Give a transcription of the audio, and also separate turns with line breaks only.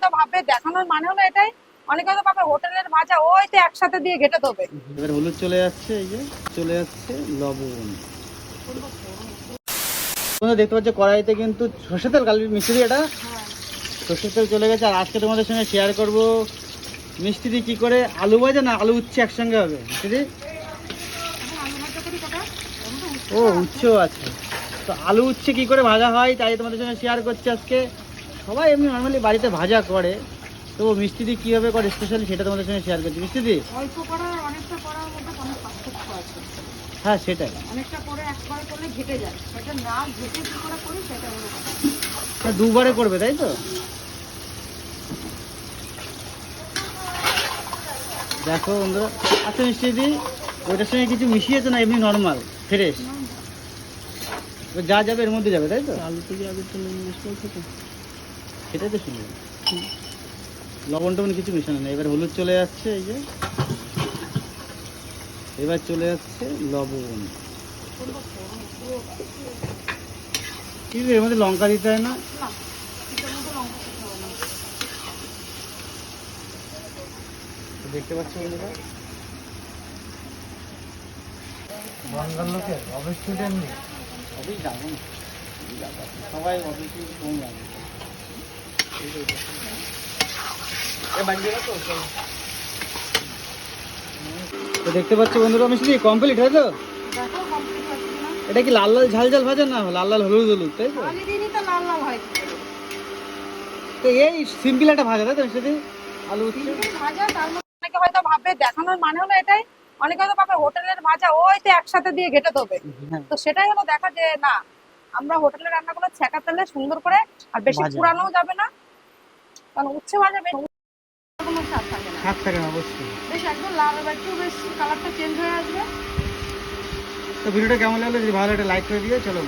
ভাববে, দেখানোর মানে হলো এটাই। অনেকে হয়তো ভাবে হোটেলের ভাজা ওই তো একসাথে দিয়ে ঘেটে দেবে।
এবার হলুদ চলে যাচ্ছে এই যে চলে যাচ্ছে লবণ। তোমরা দেখতে পাচ্ছ, কড়াইতে কিন্তু সর্ষে তেল, কাল মিষ্টি এটা। সর্ষের তেল চলে গেছে, আর আজকে তোমাদের সঙ্গে শেয়ার করব দিয়ে কী করে আলু ভাজা না আলু উচ্ছে একসঙ্গে হবে। মিষ্টি ও উচ্ছেও আছে। তো আলু উচ্ছে কী করে ভাজা হয়, তাই তোমাদের সঙ্গে শেয়ার করছি আজকে। সবাই এমনি নর্মালি বাড়িতে ভাজা করে। তো মিষ্টি দিয়ে কীভাবে করে স্পেশালি সেটা তোমাদের সঙ্গে শেয়ার করছি। মিষ্টি দিয়ে
অল্প করার অনেকটা করার মধ্যে অনেক পার্থক্য আছে।
হ্যাঁ সেটাই।
অনেকটা করে একবারে করলে ঘেটে যায়। সেটা না ঘেটে কি করে করি সেটা হলো।
হ্যাঁ, দুবারে করবে তাই তো? দেখো বন্ধুরা আচ্ছা মিষ্টি দি ওইটার সঙ্গে কিছু মিশিয়েছে না এমনি নর্মাল ফ্রেশ যা যাবে এর মধ্যে যাবে তাই তো? আগে সেটাই তো শুনলাম লবণ টবণ কিছু মিশানো নেই। এবার হলুদ চলে যাচ্ছে এই যে। এবার চলে যাচ্ছে লবণ। ঠিক এর মধ্যে লঙ্কা দিতে হয় না। দেখতে পাচ্ছ বন্ধুরা? বাঙ্গাল লোকের অফিস স্টুডেন্ট নেই অফিস অফিস যাব না। সবাই অফিসে কম যাবে তো দেখতে পাচ্ছ বন্ধুরা মিষ্টি কমপ্লিট হয় তো? এটা কি লাল লাল ঝাল ঝাল ভাজা? না লাল লাল হলুদ হলুদ তাই তো? এই সিম্পল একটা ভাজা তাই তো মিষ্টি আলু
ভাজা তার মধ্যে হয়তো ভাববে দেখানোর মানে হলো এটাই। অনেকে হয়তো ভাবে হোটেলের ভাজা ওই তো একসাথে দিয়ে ঘেটে দেবে
হ্যাঁ।
তো সেটাই হলো দেখা যে না আমরা হোটেলের রান্নাগুলো ছেঁকা তেলে সুন্দর করে আর বেশি
ভাজা।
পুরানোও যাবে না। কারণ উচ্ছে ভাজা বেশ কোনো স্বাদ থাকে না।
স্বাদ থাকে না অবশ্যই।
বেশ একদম লাল এবার একটু বেশ কালারটা চেঞ্জ হয়ে আসবে।
তো ভিডিওটা কেমন লাগল? যদি ভালো একটা লাইক করে দিয়ে চলো